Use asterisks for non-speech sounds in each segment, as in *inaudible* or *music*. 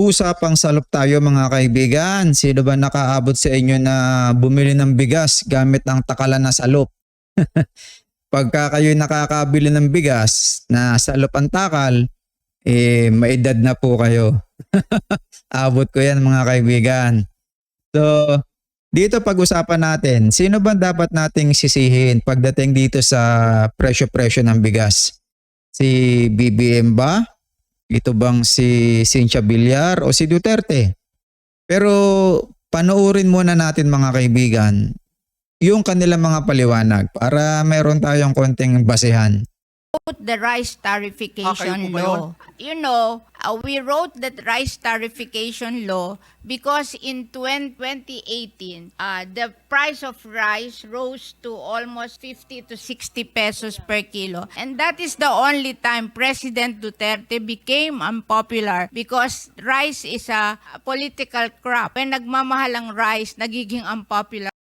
Usapang salop tayo mga kaibigan. Sino ba nakaabot sa inyo na bumili ng bigas gamit ang takalan na salop? *laughs* Pagka kayo nakakabili ng bigas na salop ang takal, eh maedad na po kayo. *laughs* Abot ko yan mga kaibigan. So, dito pag-usapan natin, sino ba dapat nating sisihin pagdating dito sa presyo-presyo ng bigas? Si BBM ba? Ito bang si Cynthia Villar o si Duterte? Pero panoorin muna natin mga kaibigan yung kanilang mga paliwanag para meron tayong konting basehan. Wrote the rice Ah, tarification ba law. You know, uh, we wrote that rice tarification law because in 20, 2018, uh, the price of rice rose to almost 50 to 60 pesos per kilo. And that is the only time President Duterte became unpopular because rice is a, a political crop. When nagmamahal ang rice, nagiging unpopular.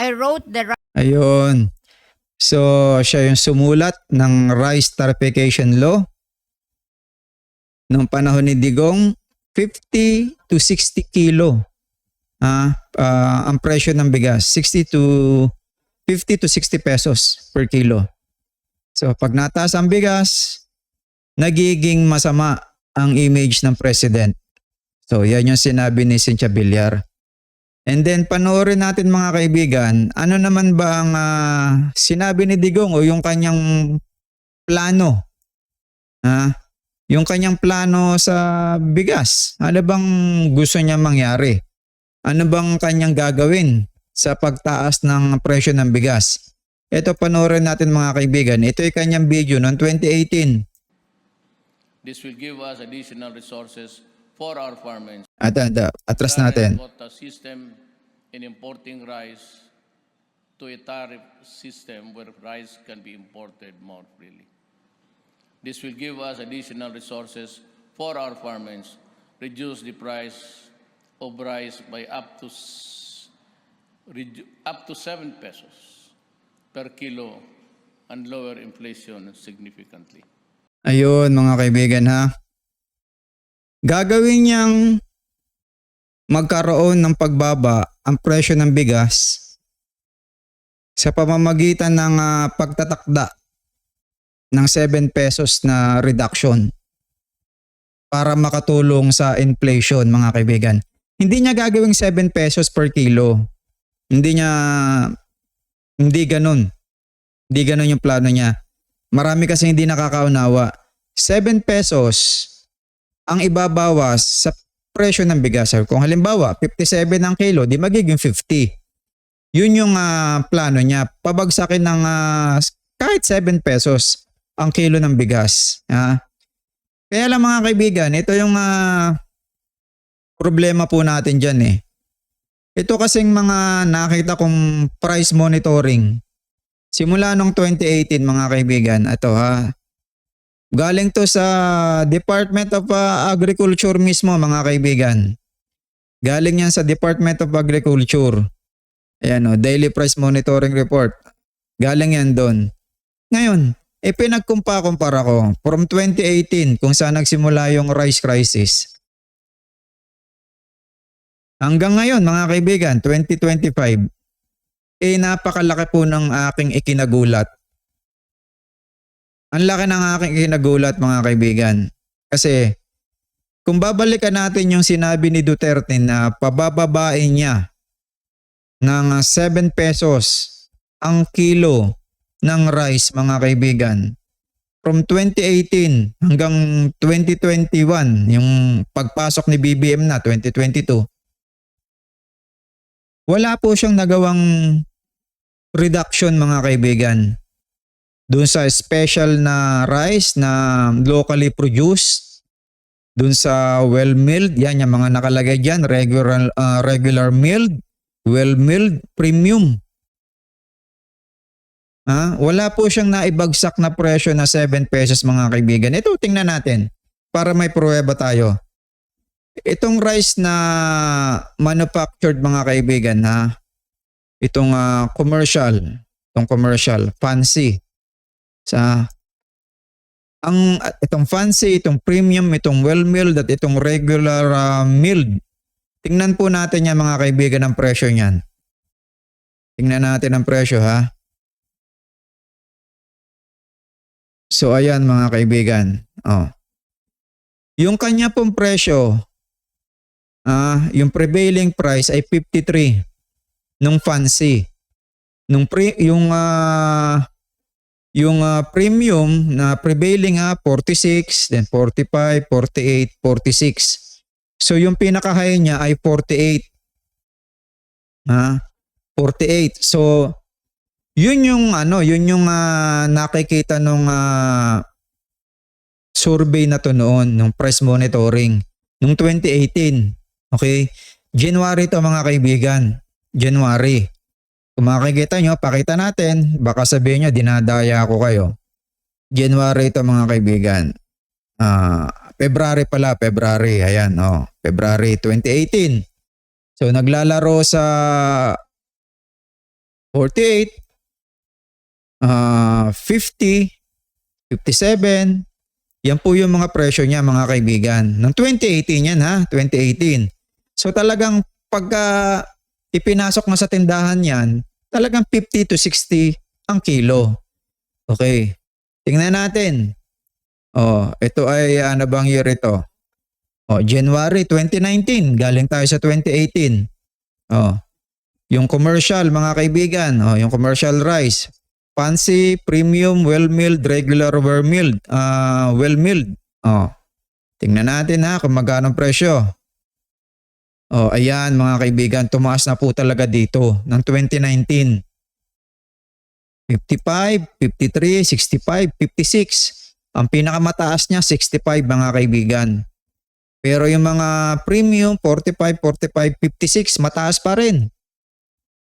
I wrote the Ayun. So, siya yung sumulat ng Rice Tarification Law noong panahon ni Digong, 50 to 60 kilo ah, ah, ang presyo ng bigas. 60 to 50 to 60 pesos per kilo. So, pag nataas ang bigas, nagiging masama ang image ng president. So, yan yung sinabi ni Cynthia Villar. And then panoorin natin mga kaibigan, ano naman ba ang ah, sinabi ni Digong o yung kanyang plano? Ha? Yung kanyang plano sa bigas. Ano bang gusto niya mangyari? Ano bang kanyang gagawin sa pagtaas ng presyo ng bigas? Ito panoorin natin mga kaibigan. Ito ay kanyang video noong 2018. This will give us additional resources for our farmers. At, at atras natin. Quota system in importing rice to a tariff system where rice can be imported more freely. This will give us additional resources for our farmers, reduce the price of rice by up to up to 7 pesos per kilo and lower inflation significantly. Ayun mga kaibigan ha. Gagawin niyang magkaroon ng pagbaba ang presyo ng bigas sa pamamagitan ng ah, pagtatakda ng 7 pesos na reduction para makatulong sa inflation mga kaibigan. Hindi niya gagawing 7 pesos per kilo. Hindi niya hindi ganun. Hindi ganun yung plano niya. Marami kasi hindi nakakaunawa. 7 pesos ang ibabawas sa presyo ng bigas. Kung halimbawa, 57 ang kilo, di magiging 50. Yun yung ah, plano niya. Pabagsakin ng ah, kahit 7 pesos ang kilo ng bigas. Ha? Kaya lang mga kaibigan, ito yung ah, problema po natin dyan eh. Ito kasing mga nakita kong price monitoring. Simula nung 2018 mga kaibigan, ito ha, Galing to sa Department of uh, Agriculture mismo mga kaibigan. Galing yan sa Department of Agriculture. Ayan o, Daily Price Monitoring Report. Galing yan doon. Ngayon, eh pinagkumpa-kumpara ko from 2018 kung saan nagsimula yung rice crisis. Hanggang ngayon mga kaibigan, 2025, eh napakalaki po ng aking ikinagulat ang laki ng aking kinagulat mga kaibigan. Kasi kung babalikan natin yung sinabi ni Duterte na pabababain niya ng 7 pesos ang kilo ng rice mga kaibigan. From 2018 hanggang 2021, yung pagpasok ni BBM na 2022, wala po siyang nagawang reduction mga kaibigan doon sa special na rice na locally produced doon sa well milled yan yung mga nakalagay diyan regular uh, regular milled well milled premium. Ha? Wala po siyang naibagsak na presyo na 7 pesos mga kaibigan. Ito tingnan natin para may pruweba tayo. Itong rice na manufactured mga kaibigan ha? Itong ah, commercial itong commercial fancy sa Ang itong fancy, itong premium, itong well milled at itong regular ah, milled. Tingnan po natin yan mga kaibigan ang presyo niyan. Tingnan natin ang presyo ha. So ayan mga kaibigan. Oh. Yung kanya pong presyo, ah, yung prevailing price ay 53 nung fancy. Nung pre, yung ah, yung ah, premium na prevailing ha 46, then 45, 48, 46. So yung pinaka-high niya ay 48. Ha? 48. So yun yung ano, yun yung ah, nakikita nung ah, survey na to noon, nung price monitoring, nung 2018. Okay? January to mga kaibigan. January. Kung makikita nyo, pakita natin. Baka sabihin nyo, dinadaya ako kayo. January to mga kaibigan. Ah, February pala, February. Ayan, oh. February 2018. So, naglalaro sa 48, ah 50, 57. Yan po yung mga presyo niya mga kaibigan. Ng 2018 yan ha, 2018. So talagang pagka ipinasok mo sa tindahan yan, talagang 50 to 60 ang kilo. Okay. Tingnan natin. Oh, ito ay ano bang year ito? Oh, January 2019. Galing tayo sa 2018. Oh. Yung commercial mga kaibigan, oh, yung commercial rice. Fancy, premium, well-milled, regular, well-milled. ah well-milled. Oh. Tingnan natin ha kung magkano presyo. Oh, ayan mga kaibigan, tumaas na po talaga dito ng 2019. 55, 53, 65, 56. Ang pinakamataas niya 65 mga kaibigan. Pero yung mga premium 45, 45, 56 mataas pa rin.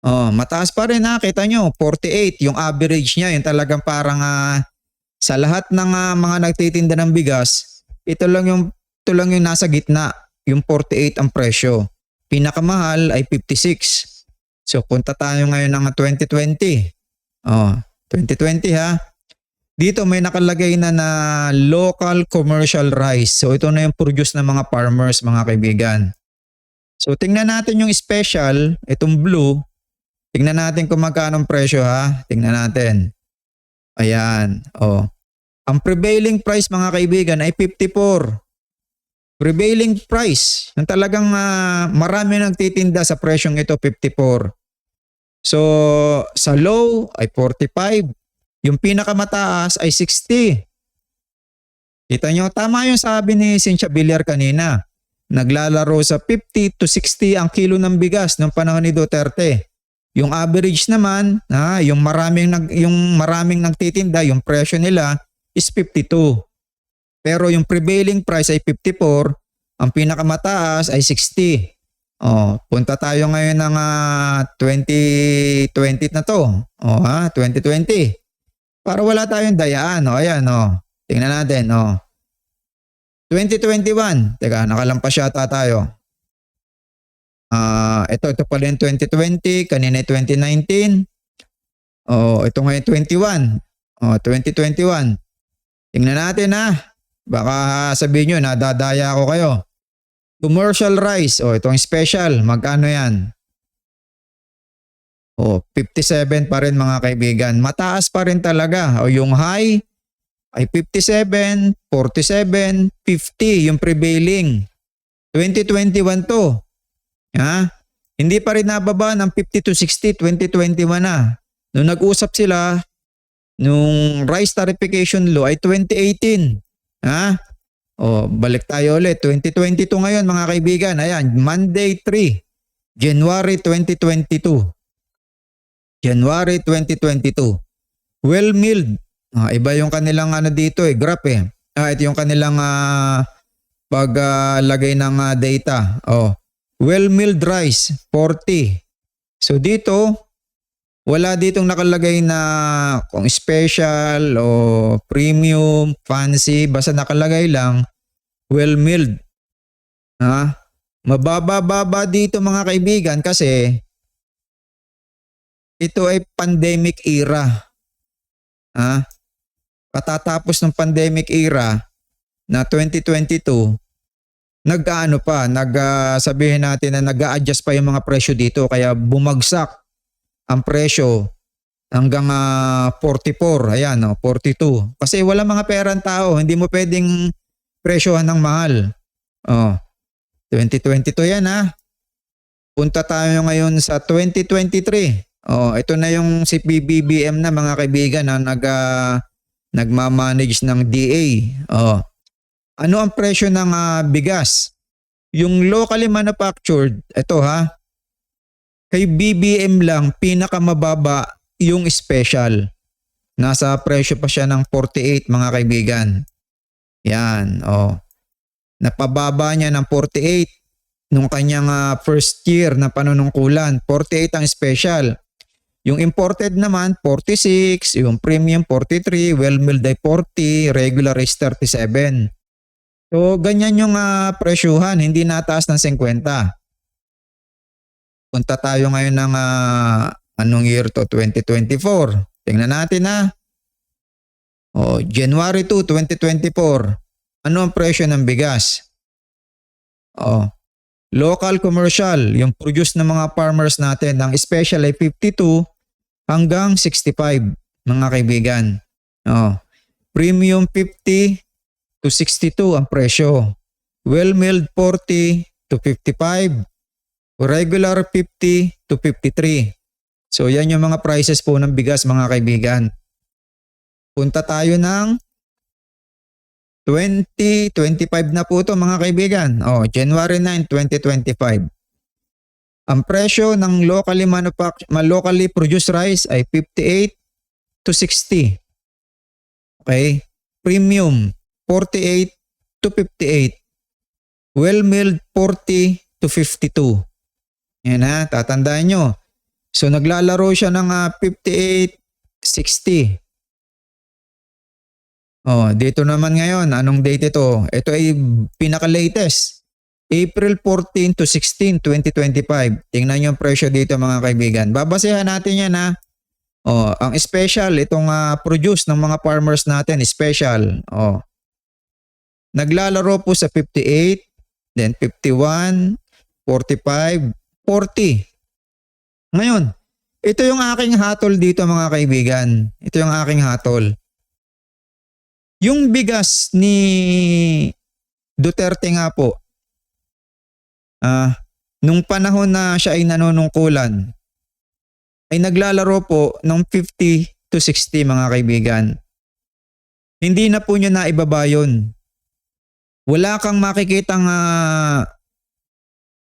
Oh, mataas pa rin ha, kita nyo, 48 yung average niya, yung talagang parang ah, sa lahat ng ah, mga nagtitinda ng bigas, ito lang yung ito lang yung nasa gitna, yung 48 ang presyo. Pinakamahal ay 56. So punta tayo ngayon ng 2020. Oh, 2020 ha. Dito may nakalagay na na local commercial rice. So ito na yung produce ng mga farmers, mga kaibigan. So tingnan natin yung special, itong blue. Tingnan natin kung magkano ang presyo ha. Tingnan natin. Ayan. Oh. Ang prevailing price mga kaibigan ay 54. Prevailing price. Yung talagang ah, marami nagtitinda sa presyong ito 54. So sa low ay 45. Yung pinakamataas ay 60. Kita nyo, tama yung sabi ni Cynthia Villar kanina. Naglalaro sa 50 to 60 ang kilo ng bigas ng panahon ni Duterte. Yung average naman, ha, yung maraming nag yung maraming nagtitinda, yung presyo nila is 52. Pero yung prevailing price ay 54, ang pinakamataas ay 60. Oh, punta tayo ngayon ng ah, 2020 na to. Oh, ha, 2020. Para wala tayong dayaan, oh, ayan, oh. Tingnan natin, oh. 2021. Teka, nakalampas yata tayo. Ah, ito ito pala yung 2020, kanina yung 2019. Oh, ito ngayon 21. Oh, 2021. Tingnan natin ha. Baka sabihin nyo, nadadaya ako kayo. Commercial rice. Oh, itong special. Magkano yan? Oh, 57 pa rin mga kaibigan. Mataas pa rin talaga. O yung high ay 57, 47, 50 yung prevailing. 2021 to. Ha? Hindi pa rin nababa ng 50 to 60, 2021 na. Nung nag-usap sila, nung rice tarification law ay 2018. Ha? O, balik tayo ulit. 2022 ngayon mga kaibigan. Ayan, Monday 3, January 2022. January 2022. Well-milled. Ah, iba yung kanilang ano dito eh, graph eh. Ah, ito yung kanilang ah, paglagay ng ah, data. Oh, well-milled rice, 40. So dito, wala ditong nakalagay na kung special o premium, fancy, basta nakalagay lang well-milled. Ha? Mababa-baba dito mga kaibigan kasi ito ay pandemic era. Ha? katatapos ng pandemic era na 2022, nag-ano pa, nag sabihin natin na nag-a-adjust pa yung mga presyo dito kaya bumagsak ang presyo hanggang ah, 44, ayan, no, 42. Kasi wala mga pera ang tao, hindi mo pwedeng presyohan ng mahal. Oh. 2022 yan ha. Punta tayo ngayon sa 2023. Oh, ito na yung si PBBM na mga kaibigan na nag ah, nagmamanage ng DA. Oh. Ano ang presyo ng ah, bigas? Yung locally manufactured, ito ha. Kay BBM lang pinakamababa yung special. Nasa presyo pa siya ng 48 mga kaibigan. Yan, oh. Napababa niya ng 48 nung kanyang ah, first year na panunungkulan. 48 ang special. Yung imported naman, 46. Yung premium, 43. Well-milled ay 40. Regular is 37. So, ganyan yung ah, presyuhan. Hindi nataas ng 50. Punta tayo ngayon ng ah, anong year to? 2024. Tingnan natin ha. Oh, January 2, 2024. Ano ang presyo ng bigas? Oh, local commercial, yung produce ng mga farmers natin, ng special ay 52 hanggang 65, mga kaibigan. Oh, premium 50 to 62 ang presyo. Well-milled 40 to 55. Regular 50 to 53. So yan yung mga prices po ng bigas mga kaibigan. Punta tayo ng 2025 na po to mga kaibigan. Oh, January 9, 2025. Ang presyo ng locally manufact- ma- locally produced rice ay 58 to 60. Okay? Premium 48 to 58. Well-milled 40 to 52. Yan ha, tatandaan nyo. So naglalaro siya ng ah, 58, 60. Oh, dito naman ngayon, anong date ito? Ito ay pinaka-latest. April 14 to 16, 2025. Tingnan niyo ang presyo dito mga kaibigan. Babasehan natin yan ha. Oh, ang special itong ah, produce ng mga farmers natin, special. Oh. Naglalaro po sa 58, then 51, 45, 40. Ngayon, ito yung aking hatol dito mga kaibigan. Ito yung aking hatol. Yung bigas ni Duterte nga po, ah, nung panahon na siya ay nanunungkulan, ay naglalaro po ng 50 to 60 mga kaibigan. Hindi na po nyo na ibaba yun. Wala kang makikitang ah,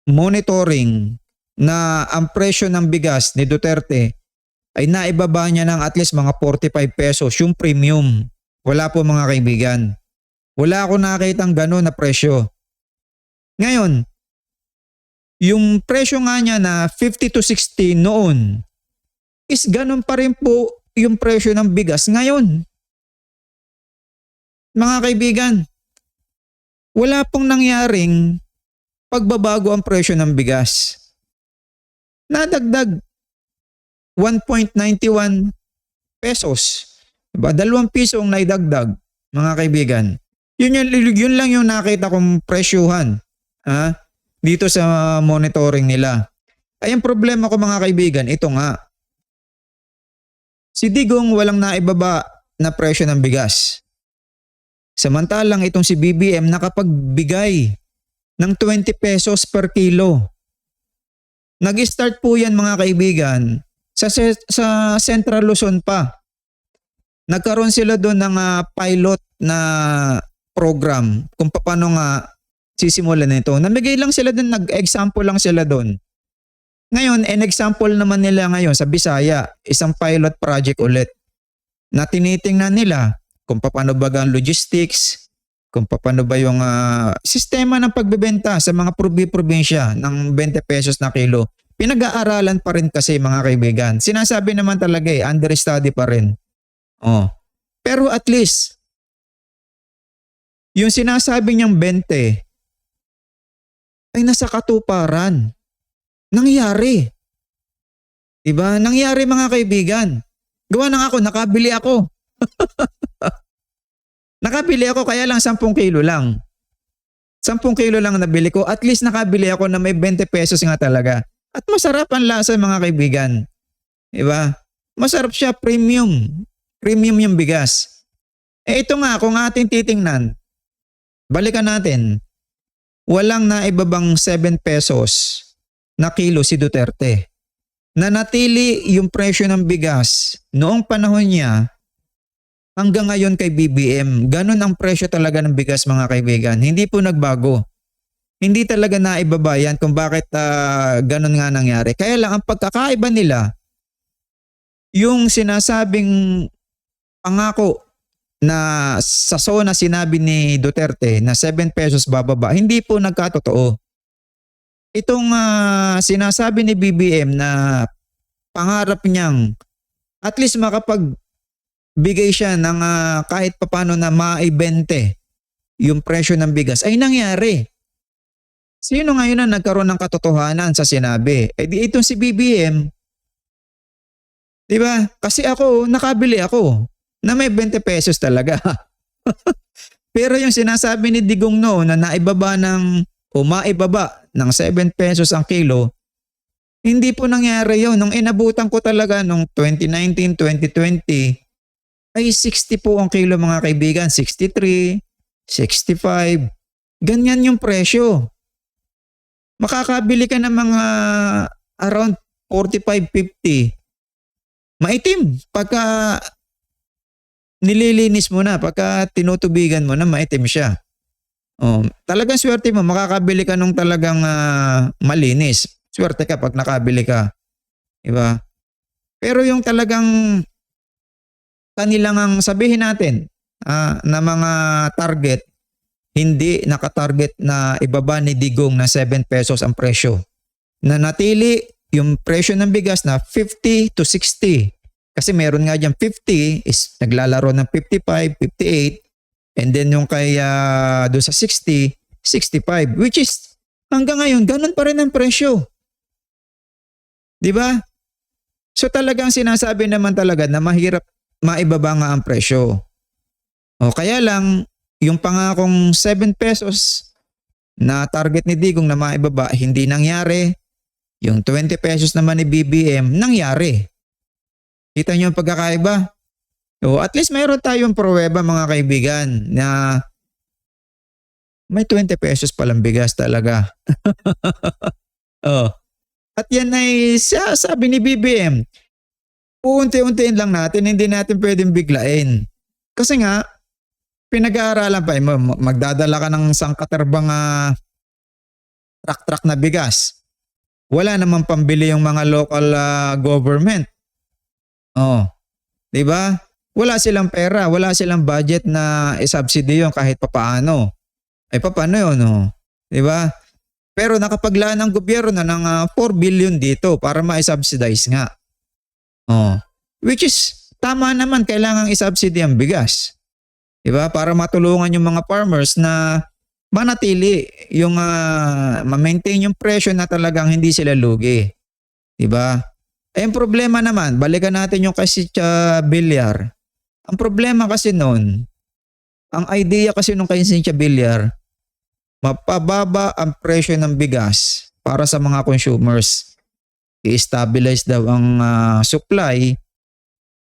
monitoring na ang presyo ng bigas ni Duterte ay naibaba niya ng at least mga 45 pesos yung premium. Wala po mga kaibigan. Wala ako nakitang gano'n na presyo. Ngayon, yung presyo nga niya na 50 to 60 noon is ganun pa rin po yung presyo ng bigas ngayon. Mga kaibigan, wala pong nangyaring pagbabago ang presyo ng bigas. Nadagdag 1.91 pesos. Diba? Dalawang piso ang naidagdag, mga kaibigan. Yun, yun, yun lang yung nakita kong presyuhan ha? dito sa monitoring nila. Ay ang problema ko mga kaibigan, ito nga. Si Digong walang naibaba na presyo ng bigas. Samantalang itong si BBM nakapagbigay ng 20 pesos per kilo. Nag-start po yan mga kaibigan sa, sa Central Luzon pa. Nagkaroon sila doon ng ah, pilot na program kung paano nga sisimulan nito. Namigay lang sila doon, nag-example lang sila doon. Ngayon, an example naman nila ngayon sa Bisaya, isang pilot project ulit na tinitingnan nila kung paano ba ang logistics, kung paano ba yung ah, sistema ng pagbebenta sa mga probi-probinsya ng 20 pesos na kilo. Pinag-aaralan pa rin kasi mga kaibigan. Sinasabi naman talaga eh, understudy pa rin. Oh. Pero at least, yung sinasabi niyang 20 ay nasa katuparan. Nangyari. Diba? Nangyari mga kaibigan. Gawa na nga ako, nakabili ako. *laughs* Nakabili ako kaya lang 10 kilo lang. 10 kilo lang ang nabili ko. At least nakabili ako na may 20 pesos nga talaga. At masarap ang lasa mga kaibigan. Diba? Masarap siya, premium. Premium yung bigas. Eh ito nga, kung ating titingnan, balikan natin, walang naibabang 7 pesos na kilo si Duterte. Nanatili yung presyo ng bigas noong panahon niya hanggang ngayon kay BBM. Ganon ang presyo talaga ng bigas mga kaibigan. Hindi po nagbago. Hindi talaga naibaba yan kung bakit ah, ganon nga nangyari. Kaya lang ang pagkakaiba nila, yung sinasabing pangako na sa SONA sinabi ni Duterte na 7 pesos bababa, hindi po nagkatotoo. Itong ah, sinasabi ni BBM na pangarap niyang at least makapag bigay siya ng ah, kahit papano na maibente yung presyo ng bigas ay nangyari. Sino ngayon ang nagkaroon ng katotohanan sa sinabi? Eh di itong si BBM. 'Di ba? Kasi ako, nakabili ako na may 20 pesos talaga. *laughs* Pero yung sinasabi ni Digong noon na naibaba ng o maibaba ng 7 pesos ang kilo, hindi po nangyari yun. Nung inabutan ko talaga nung 2019, 2020, ay 60 po ang kilo mga kaibigan. 63, 65. Ganyan yung presyo. Makakabili ka ng mga around 45, 50. Maitim. Pagka nililinis mo na, pagka tinutubigan mo na, maitim siya. Oh, talagang swerte mo, makakabili ka nung talagang ah, malinis. Swerte ka pag nakabili ka. Diba? Pero yung talagang kanilang ang sabihin natin ah, na mga target, hindi nakatarget na ibaba ni Digong na 7 pesos ang presyo. Na natili yung presyo ng bigas na 50 to 60. Kasi meron nga dyan 50 is naglalaro ng 55, 58. And then yung kay ah, doon sa 60, 65. Which is hanggang ngayon, ganun pa rin ang presyo. Di ba? So talagang sinasabi naman talaga na mahirap maibaba nga ang presyo. O kaya lang, yung pangakong 7 pesos na target ni Digong na maibaba, hindi nangyari. Yung 20 pesos naman ni BBM, nangyari. Kita niyo ang pagkakaiba? O at least mayroon tayong pruweba mga kaibigan na may 20 pesos palang bigas talaga. *laughs* oh. At yan ay sa- sabi ni BBM, uunti-untiin lang natin, hindi natin pwedeng biglain. Kasi nga, pinag-aaralan pa, eh, ma- ma- magdadala ka ng sangkaterbang ah, truck-truck na bigas. Wala namang pambili yung mga local ah, government. Oh. 'Di ba? Wala silang pera, wala silang budget na i-subsidy yun kahit papaano. Ay paano yun, oh? 'Di ba? Pero nakapaglaan ng gobyerno ng ah, 4 billion dito para ma-subsidize nga. Oh. Which is tama naman kailangang i-subsidy ang bigas. 'Di ba? Para matulungan yung mga farmers na manatili yung ah, ma-maintain yung presyo na talagang hindi sila lugi. 'Di ba? Eh, ang problema naman, balikan natin yung kasi sa Villar. Ang problema kasi noon, ang idea kasi nung kay Cynthia Villar, mapababa ang presyo ng bigas para sa mga consumers. I-stabilize daw ang ah, supply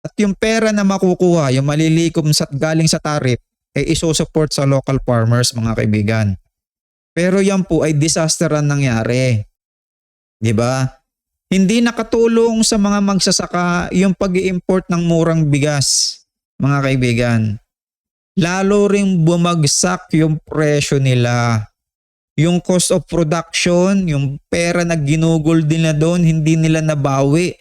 at yung pera na makukuha, yung malilikom sa galing sa tarif, ay isosupport sa local farmers mga kaibigan. Pero yan po ay disaster ang nangyari. 'Di ba? Hindi nakatulong sa mga magsasaka yung pag import ng murang bigas, mga kaibigan. Lalo ring bumagsak yung presyo nila. Yung cost of production, yung pera na ginugol nila doon, hindi nila nabawi.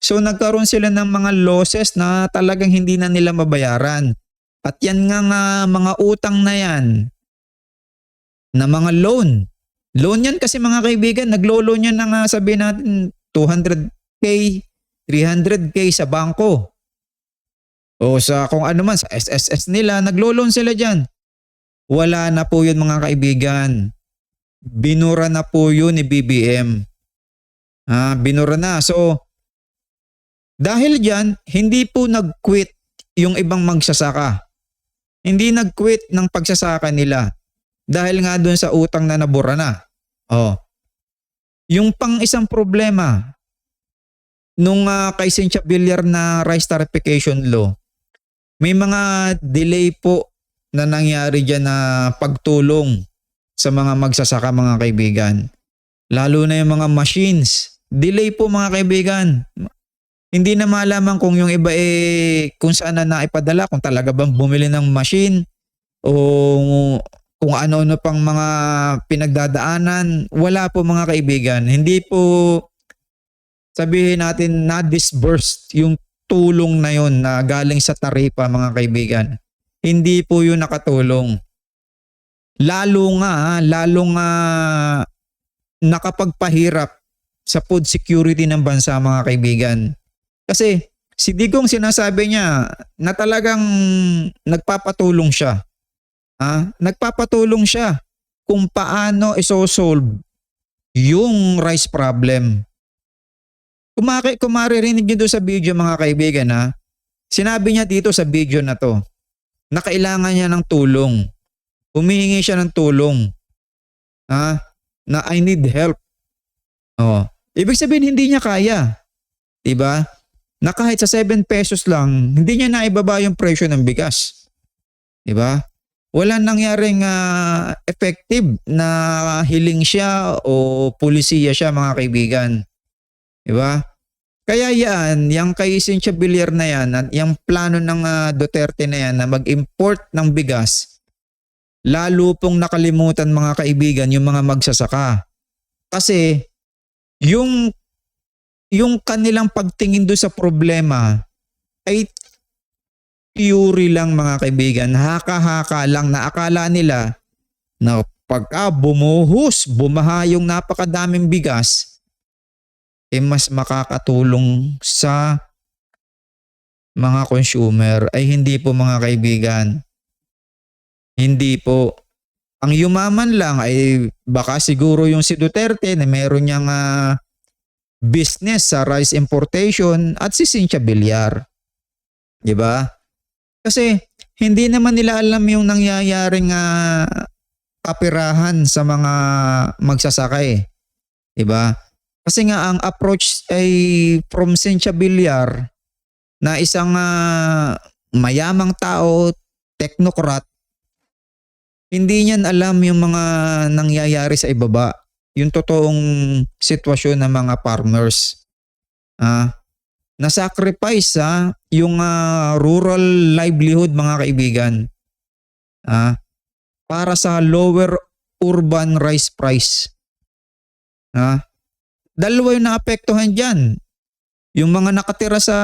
So nagkaroon sila ng mga losses na talagang hindi na nila mabayaran. At yan nga nga mga utang na yan, na mga loan. Loan yan kasi mga kaibigan, naglo-loan yan ng ah, sabihin natin 200k, 300k sa bangko. O sa kung ano man, sa SSS nila, naglo-loan sila dyan. Wala na po yun mga kaibigan. Binura na po yun ni BBM. Ah, binura na. So, dahil dyan, hindi po nag-quit yung ibang magsasaka. Hindi nag-quit ng pagsasaka nila dahil nga doon sa utang na nabura na. Oh. Yung pang isang problema nung uh, kay Cynthia Villar na rice tarification law, may mga delay po na nangyari dyan na pagtulong sa mga magsasaka mga kaibigan. Lalo na yung mga machines. Delay po mga kaibigan. Hindi na malaman kung yung iba eh kung saan na naipadala, kung talaga bang bumili ng machine o kung ano-ano pang mga pinagdadaanan. Wala po mga kaibigan. Hindi po sabihin natin na disbursed yung tulong na yon na galing sa taripa mga kaibigan. Hindi po yun nakatulong. Lalo nga, lalo nga nakapagpahirap sa food security ng bansa mga kaibigan. Kasi si Digong sinasabi niya na talagang nagpapatulong siya. Ha? Nagpapatulong siya kung paano isosolve yung rice problem. Kung, maki, kung maririnig niyo doon sa video mga kaibigan ha, sinabi niya dito sa video na to na kailangan niya ng tulong. Humihingi siya ng tulong. Ha? Na I need help. Oh. Ibig sabihin hindi niya kaya. 'Di ba? Na kahit sa 7 pesos lang, hindi niya naibaba yung presyo ng bigas. 'Di ba? Wala nangyaring uh, effective na hiling siya o pulisiya siya mga kaibigan. 'Di ba? Kaya yan, yung kay Cynthia Villar na yan, at yung plano ng uh, Duterte na yan na mag-import ng bigas, lalo pong nakalimutan mga kaibigan yung mga magsasaka. Kasi yung yung kanilang pagtingin doon sa problema ay theory lang mga kaibigan, haka-haka lang na akala nila na pagka bumuhos, bumaha yung napakadaming bigas, eh mas makakatulong sa mga consumer ay hindi po mga kaibigan. Hindi po. Ang yumaman lang ay baka siguro yung si Duterte na meron niyang uh, business sa rice importation at si Cynthia Villar. Di ba? Kasi hindi naman nila alam yung nangyayaring uh, kapirahan sa mga magsasaka eh. Di ba? Kasi nga ang approach ay from Cynthia Villar na isang uh, mayamang tao, technocrat, hindi niyan alam yung mga nangyayari sa ibaba. Yung totoong sitwasyon ng mga farmers. Ah, na-sacrifice ah, yung uh, rural livelihood mga kaibigan. Ah, para sa lower urban rice price. Ah, dalawa yung naapektuhan dyan. Yung mga nakatira sa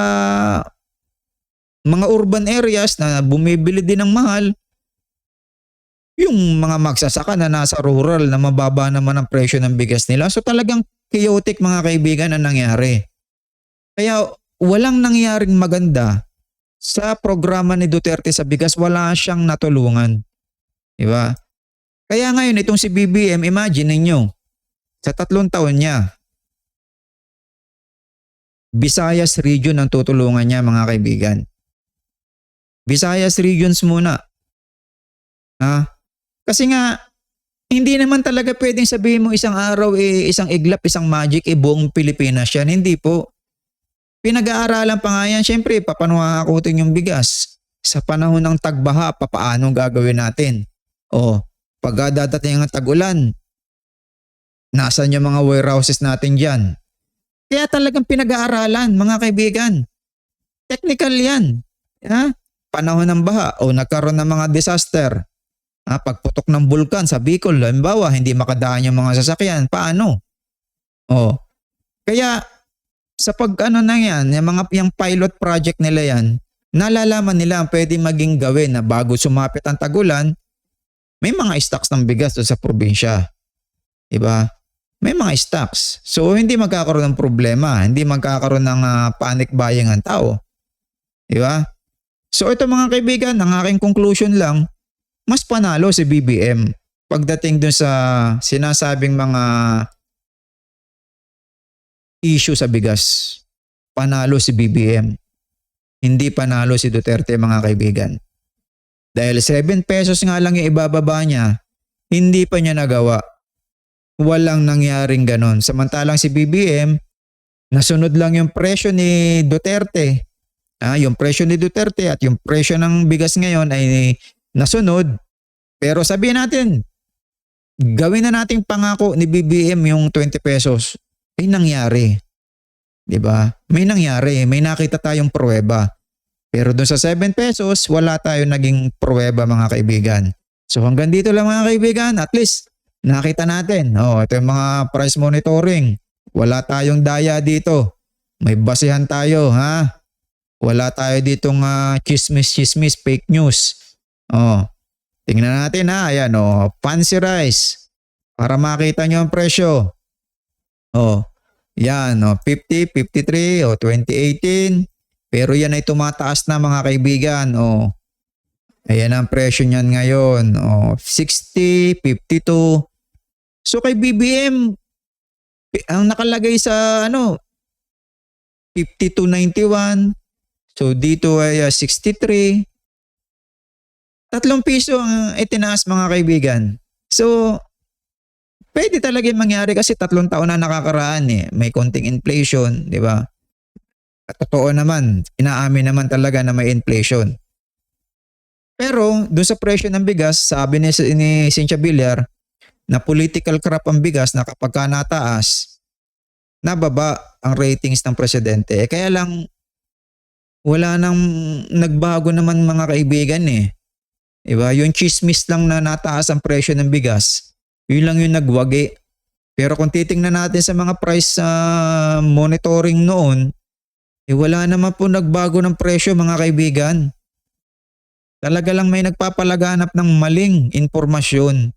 mga urban areas na bumibili din ng mahal, yung mga magsasaka na nasa rural na mababa naman ang presyo ng bigas nila. So talagang chaotic mga kaibigan ang nangyari. Kaya walang nangyaring maganda sa programa ni Duterte sa bigas, wala siyang natulungan. Diba? Kaya ngayon itong si BBM, imagine ninyo, sa tatlong taon niya, Visayas region ang tutulungan niya mga kaibigan. Visayas regions muna. Ha? Kasi nga, hindi naman talaga pwedeng sabihin mo isang araw, eh, isang iglap, isang magic, eh, buong Pilipinas yan. Hindi po. Pinag-aaralan pa nga yan, syempre, paano hakutin yung bigas? Sa panahon ng tagbaha, papaano gagawin natin? O, pag dadating ang tag-ulan, nasan yung mga warehouses natin dyan? Kaya talagang pinag-aaralan, mga kaibigan. Technical yan. Ha? Panahon ng baha o nagkaroon ng mga disaster. Ha? Pagputok ng bulkan sa Bicol, halimbawa, hindi makadaan yung mga sasakyan. Paano? O. Kaya sa pag ano na yan, yung mga yung pilot project nila yan, nalalaman nila ang pwede maging gawin na bago sumapit ang tagulan, may mga stocks ng bigas doon sa probinsya. Diba? may mga stocks. So hindi magkakaroon ng problema, hindi magkakaroon ng uh, panic buying ang tao. Di ba? So ito mga kaibigan, ang aking conclusion lang, mas panalo si BBM pagdating dun sa sinasabing mga issue sa bigas. Panalo si BBM. Hindi panalo si Duterte mga kaibigan. Dahil 7 pesos nga lang yung ibababa niya, hindi pa niya nagawa. Walang nangyaring ganon. Samantalang si BBM, nasunod lang yung presyo ni Duterte. Ah, yung presyo ni Duterte at yung presyo ng bigas ngayon ay nasunod. Pero sabihin natin, gawin na nating pangako ni BBM yung 20 pesos. May nangyari. 'Di ba? May nangyari, may nakita tayong pruweba. Pero dun sa 7 pesos, wala tayong naging pruweba mga kaibigan. So hanggang dito lang mga kaibigan, at least nakita natin. Oh, ito yung mga price monitoring. Wala tayong daya dito. May basihan tayo, ha? Wala tayo ditong uh, chismis-chismis, fake news. Oh, tingnan natin ha. Ayan, oh, fancy rice. Para makita nyo ang presyo. Oh, yan, oh, 50, 53, oh, 2018. Pero yan ay tumataas na mga kaibigan. Oh, ayan ang presyo niyan ngayon. Oh, 60, 52. So kay BBM, ang nakalagay sa ano, 52.91. So dito ay ah, 63. Tatlong piso ang itinaas mga kaibigan. So, pwede talaga yung mangyari kasi tatlong taon na nakakaraan eh. May konting inflation, di ba? At totoo naman, inaamin naman talaga na may inflation. Pero doon sa presyo ng bigas, sabi ni, ni Cynthia Villar na political crap ang bigas na kapag ka nataas, nababa ang ratings ng presidente. Eh, kaya lang, wala nang nagbago naman mga kaibigan eh. Diba? Yung chismis lang na nataas ang presyo ng bigas, yun lang yung nagwagi. Pero kung titingnan natin sa mga price sa monitoring noon, eh wala naman po nagbago ng presyo mga kaibigan. Talaga lang may nagpapalaganap ng maling informasyon.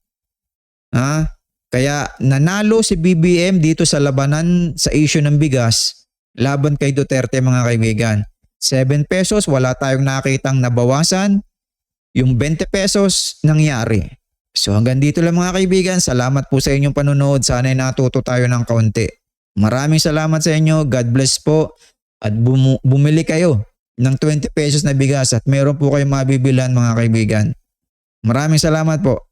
Ha? Kaya nanalo si BBM dito sa labanan sa issue ng bigas laban kay Duterte mga kaibigan. 7 pesos, wala tayong nakitang nabawasan. Yung 20 pesos, nangyari. So hanggang dito lang mga kaibigan. Salamat po sa inyong panonood. Sana ay natuto tayo ng kaunti. Maraming salamat sa inyo. God bless po. At bumu- bumili kayo ng 20 pesos na bigas at meron po kayong mabibilan mga kaibigan. Maraming salamat po.